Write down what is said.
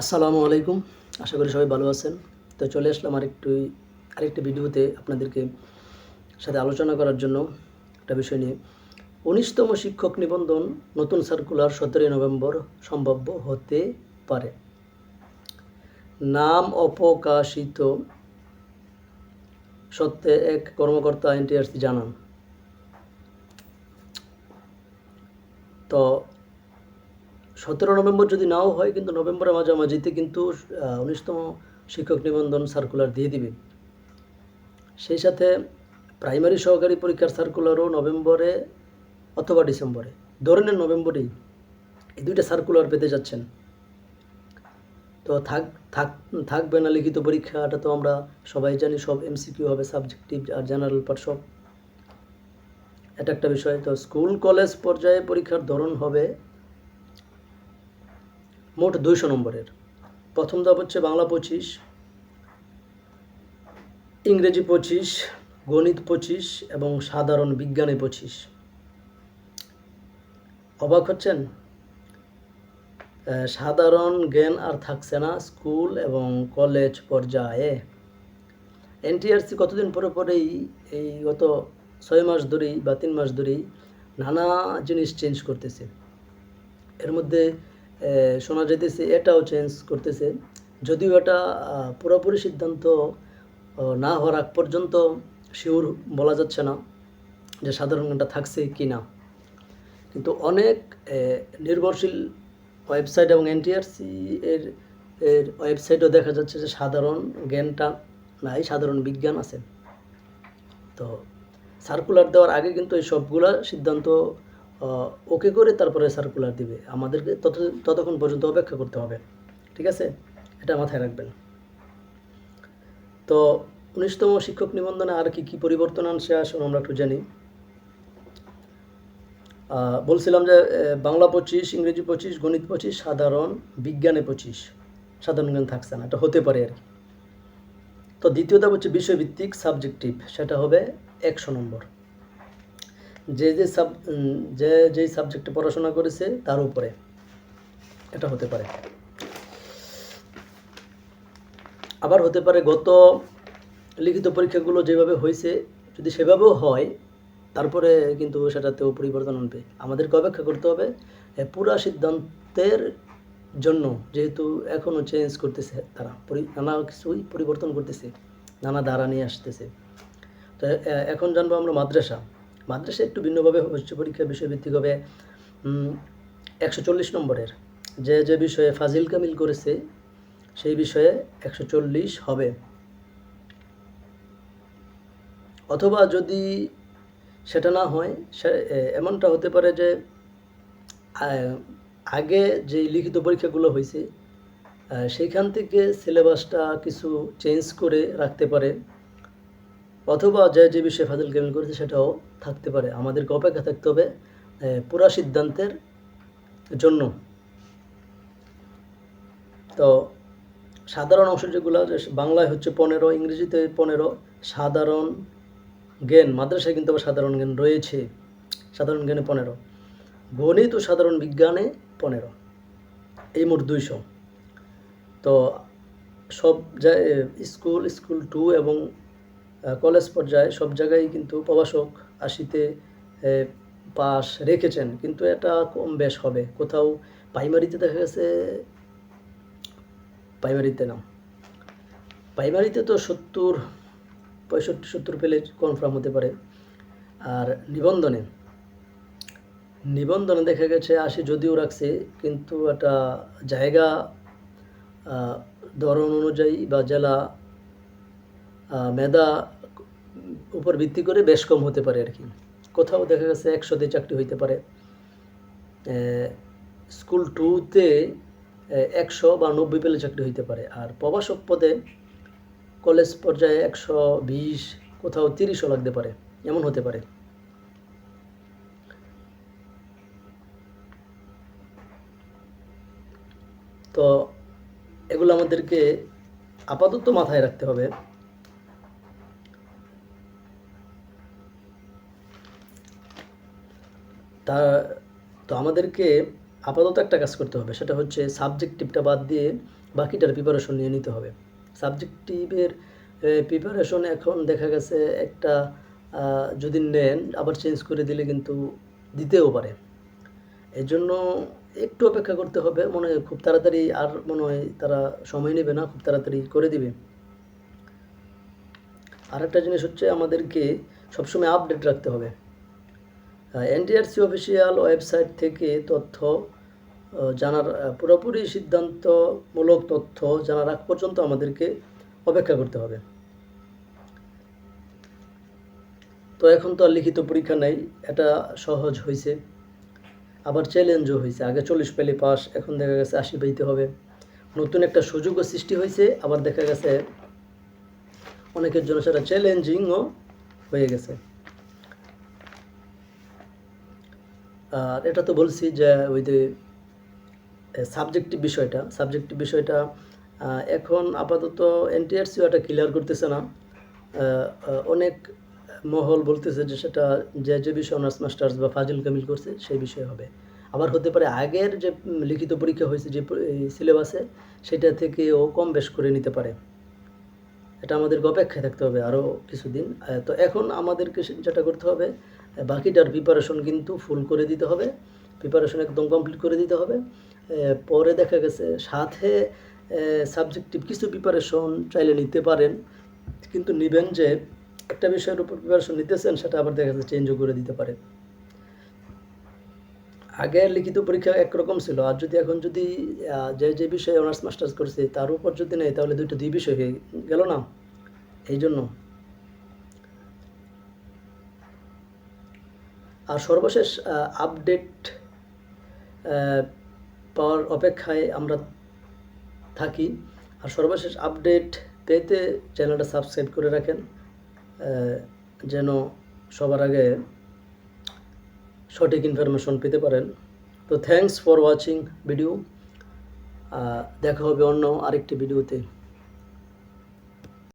আসসালামু আলাইকুম। আশা করি সবাই ভালো আছেন। তো চলে আসলাম আরেকটু, আরেকটি ভিডিওতে আপনাদেরকে সাথে আলোচনা করার জন্য একটা বিষয় নিয়ে। উনিশতম শিক্ষক নিবন্ধন নতুন সার্কুলার সতেরোই নভেম্বর সম্ভাব্য হতে পারে। নাম অপকাশিত সত্ত্বে এক কর্মকর্তা এনটিআরসি জানান। তো সতেরো নভেম্বর যদি নাও হয়, কিন্তু নভেম্বরের মাঝামাঝিতে কিন্তু উনিশতম শিক্ষক নিবন্ধন সার্কুলার দিয়ে দিবে। সেই সাথে প্রাইমারি সহকারী পরীক্ষার সার্কুলারও নভেম্বরে অথবা ডিসেম্বরে, ধরে নেন নভেম্বরেই এই দুইটা সার্কুলার পেতে যাচ্ছেন। তো থাক থাক, থাকবে না লিখিত পরীক্ষাটা তো আমরা সবাই জানি, সব এমসিকিউ হবে সাবজেক্টিভ আর জেনারেল পার্ট সব। এটা একটা বিষয়। তো স্কুল কলেজ পর্যায়ে পরীক্ষার ধরন হবে মোট দুইশো নম্বরের। প্রথম ধাপ হচ্ছে বাংলা পঁচিশ, ইংরেজি পঁচিশ, গণিত পঁচিশ এবং সাধারণ বিজ্ঞানে পঁচিশ। অবাক হচ্ছেন? সাধারণ জ্ঞান আর থাকছে না স্কুল এবং কলেজ পর্যায়ে। এনটিআরসি কতদিন পরে পরেই এই গত ছয় মাস ধরেই বা তিন মাস ধরেই নানা জিনিস চেঞ্জ করতেছে। এর মধ্যে শোনা যেতেছে এটাও চেঞ্জ করতেছে। যদিও এটা পুরোপুরি সিদ্ধান্ত না হওয়ার আগ পর্যন্ত শিওর বলা যাচ্ছে না যে সাধারণ জ্ঞানটা থাকছে কি না। কিন্তু অনেক নির্ভরশীল ওয়েবসাইট এবং এনটিআরসি এর এর ওয়েবসাইটও দেখা যাচ্ছে যে সাধারণ জ্ঞানটা নাই, সাধারণ বিজ্ঞান আছে। তো সার্কুলার দেওয়ার আগে কিন্তু এই সবগুলা সিদ্ধান্ত ওকে করে তারপরে সার্কুলার দিবে। আমাদেরকে তত, ততক্ষণ পর্যন্ত অপেক্ষা করতে হবে, ঠিক আছে? এটা মাথায় রাখবেন। তো উনিশতম শিক্ষক নিবন্ধনে আর কি কি পরিবর্তন আনছে আসুন আমরা একটু জানি। বলছিলাম যে বাংলা পঁচিশ, ইংরেজি পঁচিশ, গণিত পঁচিশ, সাধারণ বিজ্ঞানে পঁচিশ। সাধারণ জ্ঞান থাকছে না, এটা হতে পারে আর কি। তো দ্বিতীয়টা হচ্ছে বিষয়ভিত্তিক সাবজেক্টিভ, সেটা হবে একশো নম্বর। যে যে সাব যে যেই সাবজেক্টে পড়াশোনা করেছে তার উপরে এটা হতে পারে। আবার হতে পারে গত লিখিত পরীক্ষাগুলো যেভাবে হয়েছে, যদি সেভাবেও হয়, তারপরে কিন্তু সেটাতেও পরিবর্তন আনবে। আমাদেরকে অপেক্ষা করতে হবে পুরা সিদ্ধান্তের জন্য, যেহেতু এখনও চেঞ্জ করতেছে তারা নানা কিছুই পরিবর্তন করতেছে, নানা ধারা নিয়ে আসতেছে। তো এখন জানব আমরা মাদ্রাসা। মাদ্রাসা একটু ভিন্নভাবে হচ্ছে পরীক্ষা বিষয়ভিত্তিক হবে। একশো চল্লিশ নম্বরের। যে যে বিষয়ে ফাজিল কামিল করেছে, সেই বিষয়ে একশো চল্লিশ হবে। অথবা যদি সেটা না হয়, সে- এমনটা হতে পারে যে আগে যে লিখিত পরীক্ষাগুলো হয়েছে সেইখান থেকে সিলেবাসটা কিছু চেঞ্জ করে রাখতে পারে। অথবা যে যে বিষয়ে ফাজিল কামিল করেছে সেটাও থাকতে পারে। আমাদেরকে অপেক্ষা থাকতে হবে পুরা সিদ্ধান্তের জন্য। তো সাধারণ অংশ যেগুলো বাংলায় হচ্ছে পনেরো, ইংরেজিতে পনেরো, সাধারণ জ্ঞান, মাদ্রাসায় কিন্তু আবার সাধারণ জ্ঞান রয়েছে। সাধারণ জ্ঞানে পনেরো, গণিত ও সাধারণ বিজ্ঞানে পনেরো। এই মোট দুইশো। তো সব জায় স্কুল স্কুল টু এবং কলেজ পর্যায়ে সব জায়গায় কিন্তু প্রবাসক আশিতে পাস রেখেছেন। কিন্তু এটা কম বেশ হবে। কোথাও প্রাইমারিতে দেখা গেছে, প্রাইমারিতে না। প্রাইমারিতে তো সত্তর, পঁয়ষট্টি, সত্তর পেলে কনফার্ম হতে পারে। আর নিবন্ধনে নিবন্ধনে দেখা গেছে, আশি যদিও রাখছে, কিন্তু একটা জায়গা ধরন অনুযায়ী বা জেলা মেধা উপর ভিত্তি করে বেশ কম হতে পারে আর কি। কোথাও দেখা গেছে একশোতে চাকরি হইতে পারে। স্কুল টুতে একশো বা নব্বই পেলে চাকরি হইতে পারে। আর প্রবাসক পদে কলেজ পর্যায়ে একশো বিশ, কোথাও তিরিশও লাগতে পারে। এমন হতে পারে। তো এগুলো আমাদেরকে আপাতত মাথায় রাখতে হবে। তা, তো আমাদেরকে আপাতত একটা কাজ করতে হবে, সেটা হচ্ছে সাবজেক্টিভটা বাদ দিয়ে বাকিটার প্রিপারেশন নিয়ে নিতে হবে। সাবজেক্টিভের প্রিপারেশন এখন দেখা গেছে একটা যদি নেন, আবার চেঞ্জ করে দিলে কিন্তু দিতেও পারে। এর জন্য একটু অপেক্ষা করতে হবে, মনে হয় খুব তাড়াতাড়ি আর মনে হয় তারা সময় নেবে না, খুব তাড়াতাড়ি করে দিবে। আরেকটা জিনিস হচ্ছে আমাদেরকে সবসময় আপডেট রাখতে হবে। এনটিআরসি অফিসিয়াল ওয়েবসাইট থেকে তথ্য জানার পুরোপুরি সিদ্ধান্তমূলক তথ্য জানার আগ পর্যন্ত আমাদেরকে অপেক্ষা করতে হবে। তো এখন তো আর লিখিত পরীক্ষা নেই, এটা সহজ হয়েছে আবার চ্যালেঞ্জও হয়েছে আগে চল্লিশ পেলে পাস, এখন দেখা গেছে আশি পাইতে হবে। নতুন একটা সুযোগও সৃষ্টি হয়েছে আবার দেখা গেছে অনেকের জন্য সেটা চ্যালেঞ্জিংও হয়ে গেছে। আর এটা তো বলছি যে ওই যে সাবজেক্টিভ বিষয়টা সাবজেক্টিভ বিষয়টা এখন আপাতত এনটিআরসিও এটা ক্লিয়ার করতেছে না। অনেক মহল বলতেছে যে সেটা যে যে বিষয় অনার্স মাস্টার্স বা ফাজিল কামিল করছে, সেই বিষয়ে হবে। আবার হতে পারে আগের যে লিখিত পরীক্ষা হয়েছে, যে সিলেবাসে সেটা থেকেও কম বেশ করে নিতে পারে। এটা আমাদেরকে অপেক্ষায় থাকতে হবে আরও কিছুদিন। তো এখন আমাদেরকে যেটা করতে হবে বাকিটার প্রিপারেশন কিন্তু ফুল করে দিতে হবে। প্রিপারেশন একদম কমপ্লিট করে দিতে হবে। পরে দেখা গেছে, সাথে সাবজেক্টিভ কিছু প্রিপারেশন চাইলে নিতে পারেন, কিন্তু নেবেন যে একটা বিষয়ের উপর প্রিপারেশন নিতেছেন, সেটা আবার দেখা যাচ্ছে চেঞ্জও করে দিতে পারে। আগে লিখিত পরীক্ষা একরকম ছিল, আর যদি এখন যদি যে যে বিষয়ে অনার্স মাস্টার্স করছে, তার উপর যদি নেই তাহলে দুইটা দুই বিষয় হয়ে গেল না? এই জন্য আর সর্বশেষ আপডেট পাওয়ার অপেক্ষায় আমরা থাকি। আর সর্বশেষ আপডেট পেতে চ্যানেলটা সাবস্ক্রাইব করে রাখেন যেন সবার আগে সঠিক ইনফরমেশন পেতে পারেন। তো থ্যাঙ্কস ফর ওয়াচিং ভিডিও দেখা হবে অন্য আরেকটি ভিডিওতে